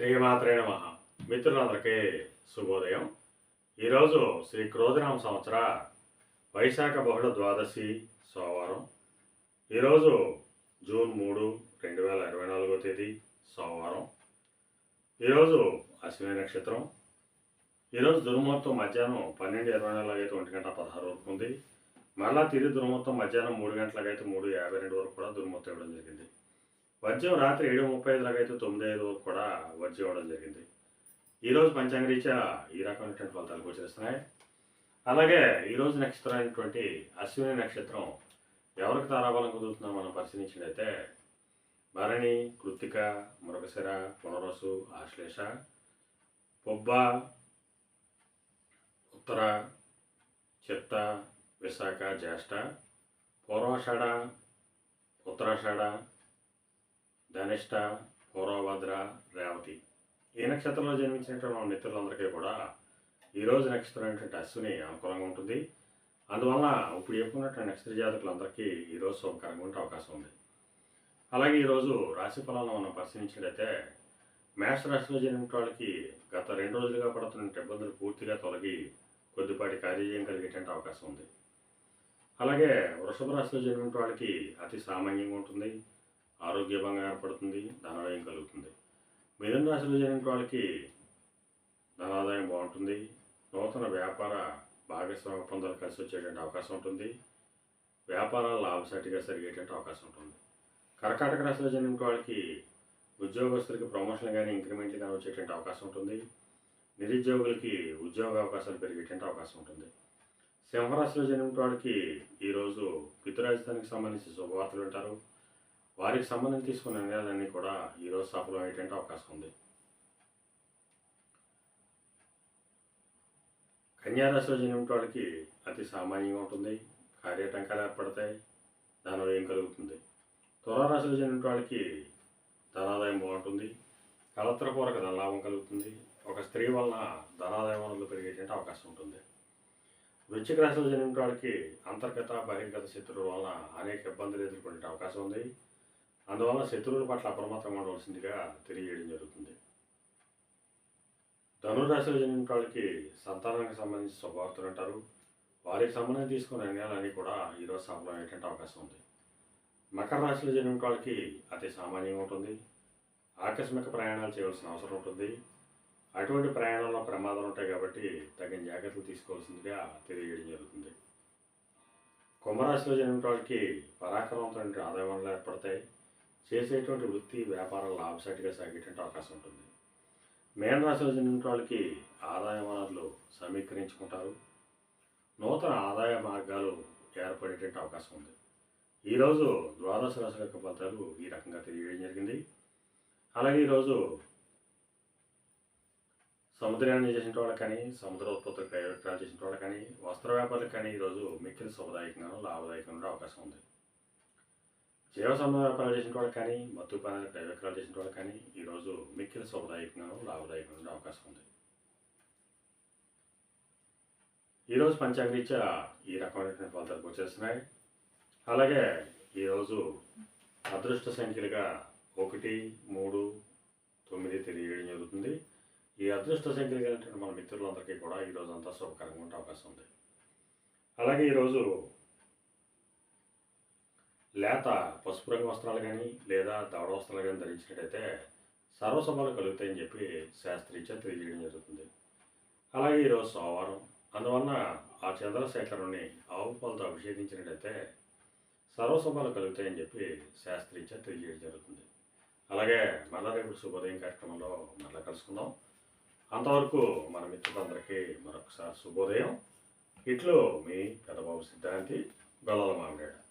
శ్రీమాత్రే నమ. మిత్రులందరికీ శుభోదయం. ఈరోజు శ్రీ క్రోధనామ సంవత్సర వైశాఖ బహుళ ద్వాదశి సోమవారం. ఈరోజు జూన్ మూడు రెండు వేల ఇరవై నాలుగో తేదీ సోమవారం. ఈరోజు అశ్విని నక్షత్రం. ఈరోజు దుర్ముహూర్తం మధ్యాహ్నం పన్నెండు ఇరవై నాలుగు ఒంటి గంట పదహారు వరకు ఉంది. మళ్ళా తిరిగి దుర్ముహూర్తం మధ్యాహ్నం మూడు గంటలకైతే మూడు యాభై రెండు వరకు కూడా దుర్ముహూర్తం ఇవ్వడం జరిగింది. వజ్రం రాత్రి ఏడు ముప్పై ఐదులకైతే తొమ్మిది ఐదు కూడా వజ్రం ఇవ్వడం జరిగింది. ఈరోజు పంచాంగరీత్యా ఈ రకమైనటువంటి ఫలితాలు గోచరిస్తున్నాయి అలాగే ఈరోజు నక్షత్రం అయినటువంటి అశ్విని నక్షత్రం ఎవరికి తారాబలం కుదురుతుందో మనం పరిశీలించినట్లయితే భరణి కృత్తిక మృగశిర పునరసు ఆశ్లేష పొబ్బ ఉత్తర చిత్త విశాఖ జ్యేష్ఠ పూర్వాషాఢ ఉత్తరాషాఢ ధనిష్ట పూర్వభద్ర రేవతి. ఈ నక్షత్రంలో జన్మించినటువంటి మన మిత్రులందరికీ కూడా ఈరోజు నక్షత్రం ఏంటంటే అశ్విని అనుకూలంగా ఉంటుంది. అందువల్ల ఇప్పుడు చెప్పుకున్నటువంటి నక్షత్ర జాతకులందరికీ ఈరోజు శుభకరంగా ఉండే అవకాశం ఉంది. అలాగే ఈరోజు రాశి ఫలాలను మనం పరిశీలించినట్లయితే మేష రాశిలో జన్మించిన వాళ్ళకి గత రెండు రోజులుగా పడుతున్న ఇబ్బందులు పూర్తిగా తొలగి కొద్దిపాటి కార్యజయం కలిగేటువంటి అవకాశం ఉంది. అలాగే వృషభ రాశిలో జన్మించిన వాళ్ళకి అతి సామాన్యంగా ఉంటుంది. ఆరోగ్యభంగా ఏర్పడుతుంది ధనాదాయం కలుగుతుంది. మిథున రాశిలో జరిగిన వాళ్ళకి ధనాదాయం బాగుంటుంది. నూతన వ్యాపార భాగస్వామ్య ఒప్పందాలు కలిసి వచ్చేటువంటి అవకాశం ఉంటుంది. వ్యాపారాలు లాభసాటిగా జరిగేటువంటి అవకాశం ఉంటుంది. కర్కాటక రాశిలో జరిగిన వాళ్ళకి ఉద్యోగస్తులకి ప్రమోషన్ కానీ ఇంక్రిమెంట్లు కానీ వచ్చేటువంటి అవకాశం ఉంటుంది. నిరుద్యోగులకి ఉద్యోగ అవకాశాలు పెరిగేటువంటి అవకాశం ఉంటుంది. సింహరాశిలో జరిగిన వాళ్ళకి ఈరోజు పితృరాజధానికి సంబంధించి శుభవార్తలు వింటారు. వారికి సంబంధించి తీసుకున్న నిర్ణయాలన్నీ కూడా ఈరోజు అయ్యేటంటే అవకాశం ఉంది. కన్యారాశిలో జన్మిన వాళ్ళకి అతి సామాన్యంగా ఉంటుంది. కార్యటంకాలు ఏర్పడతాయి. దానివల్ల ఏం కలుగుతుంది? తులారాశిలో జన్మిన వాళ్ళకి ధనాదాయం బాగుంటుంది. కలత్రపూర్వక ధనలాభం కలుగుతుంది. ఒక స్త్రీ వలన ధనాదాయం వనరులు పెరిగేటువంటి అవకాశం ఉంటుంది. వృశ్చిక రాశిలో జన్మిన వాళ్ళకి అంతర్గత బహిర్గత శత్రువుల వలన అనేక ఇబ్బందులు ఎదుర్కొనే అవకాశం ఉంది. అందువల్ల శత్రువుల పట్ల అప్రమత్తంగా ఉండవలసిందిగా తెలియజేయడం జరుగుతుంది. ధనురాశిలో జన్మిన వాళ్ళకి సంతానానికి సంబంధించి శుభవార్తలు అంటారు. వారికి సంబంధించి తీసుకున్న నిర్ణయాలన్నీ కూడా ఈరోజు సఫలమయ్యేటువంటి అవకాశం ఉంది. మకర రాశిలో జన్మిన వాళ్ళకి అతి సామాన్యంగా ఉంటుంది. ఆకస్మిక ప్రయాణాలు చేయవలసిన అవసరం ఉంటుంది. అటువంటి ప్రయాణంలో ప్రమాదాలు ఉంటాయి కాబట్టి తగిన జాగ్రత్తలు తీసుకోవాల్సిందిగా తెలియజేయడం జరుగుతుంది. కుంభరాశిలో జన్మిన వాళ్ళకి పరాక్రమంతో ఆదాయం ఏర్పడతాయి. చేసేటువంటి వృత్తి వ్యాపారం లాభసాటిగా సాగేటువంటి అవకాశం ఉంటుంది. మేన రాశిలో చెందిన వాళ్ళకి ఆదాయ వనరులు సమీకరించుకుంటారు. నూతన ఆదాయ మార్గాలు ఏర్పడేటువంటి అవకాశం ఉంది. ఈరోజు ద్వాదశ రాశుల యొక్క ఫలితాలు ఈ రకంగా తెలియడం జరిగింది. అలాగే ఈరోజు సముద్రాన్ని చేసిన వాళ్ళకి కానీ సముద్ర ఉత్పత్తులు ప్రయోజనాలు చేసిన వాళ్ళకి కానీ వస్త్ర వ్యాపారులకు కానీ ఈరోజు మిక్కిలి శుభదాయకంగా లాభదాయకంగా అవకాశం ఉంది. జీవ సంబంధ వ్యాపారాలు చేసిన వాళ్ళు కానీ మత్తు పానాలు చేసిన వాళ్ళు కానీ ఈరోజు మిక్కిన శుభదాయకంగా లాభదాయకంగా ఉండే అవకాశం ఉంది. ఈరోజు పంచాంగరీత్యా ఈ రకమైనటువంటి ఫలితాలకు వచ్చేస్తున్నాయి. అలాగే ఈరోజు అదృష్ట సంఖ్యలుగా ఒకటి మూడు తొమ్మిది తెలియజేయడం జరుగుతుంది. ఈ అదృష్ట సంఖ్యలు కలిగినటువంటి మన మిత్రులందరికీ కూడా ఈరోజు అంతా శుభకరంగా ఉండే అవకాశం ఉంది. అలాగే ఈరోజు లేత పసుపు రంగు వస్త్రాలు కానీ లేదా దవడ వస్త్రాలు కానీ ధరించినట్టయితే సర్వసభలు కలుగుతాయని చెప్పి శాస్త్రీత్యా తెలియజేయడం జరుగుతుంది. అలాగే ఈరోజు సోమవారం అందువలన ఆ చంద్రశేఖరుని ఆవు పాలతో అభిషేకించినట్టయితే సర్వసభలు కలుగుతాయని చెప్పి శాస్త్రీత్యా తెలియజేయడం జరుగుతుంది. అలాగే మళ్ళా రేపు శుభోదయం కార్యక్రమంలో మళ్ళీ కలుసుకుందాం. అంతవరకు మన మిత్రులందరికీ మరొకసారి శుభోదయం. ఇట్లు మీ పెద్దబాబు సిద్ధాంతి గొల్లల మామిడాడు.